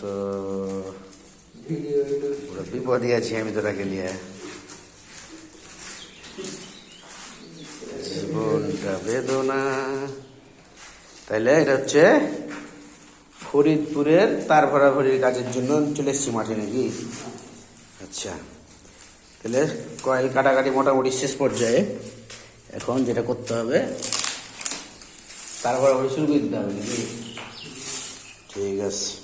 তো পুরো বিপদে আছি আমি তোরাকে নিয়ে। জীবনটা বেদনা। তাইলে এটা হচ্ছে ফরিদপুরের তার ভরাভরির কাজের জন্য চলে এসছি মাঠে নাকি? আচ্ছা। তাহলে কয়েল কাটাকাটি মোটামুটি শেষ পর্যায়ে এখন যেটা করতে হবে, তার ভরাভরি শুরু করে দিতে হবে নাকি? ঠিক আছে।